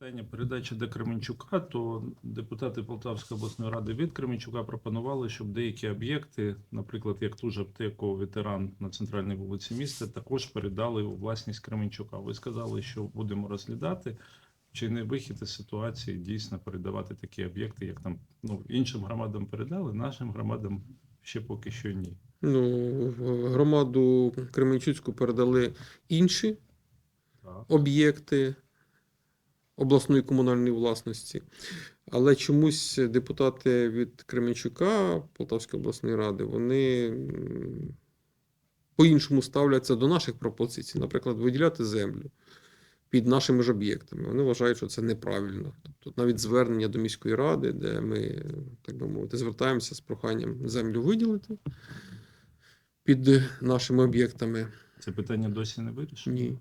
питання передачі до Кременчука, то депутати Полтавської обласної ради від Кременчука пропонували, щоб деякі об'єкти, наприклад, як ту ж аптеку ветеран на центральній вулиці міста, також передали у власність Кременчука. Ви сказали, що будемо розглядати. Чи не вихід із ситуації дійсно передавати такі об'єкти, як там ну іншим громадам передали, нашим громадам ще поки що ні. Ну, громаду Кременчуцьку передали інші об'єкти обласної комунальної власності. Але чомусь депутати від Кременчука Полтавської обласної ради вони по-іншому ставляться до наших пропозицій, наприклад, виділяти землю під нашими ж об'єктами. Вони вважають, що це неправильно. Тобто навіть звернення до міської ради, де ми, так би мовити, звертаємося з проханням землю виділити під нашими об'єктами. Це питання досі не вирішено? Ні.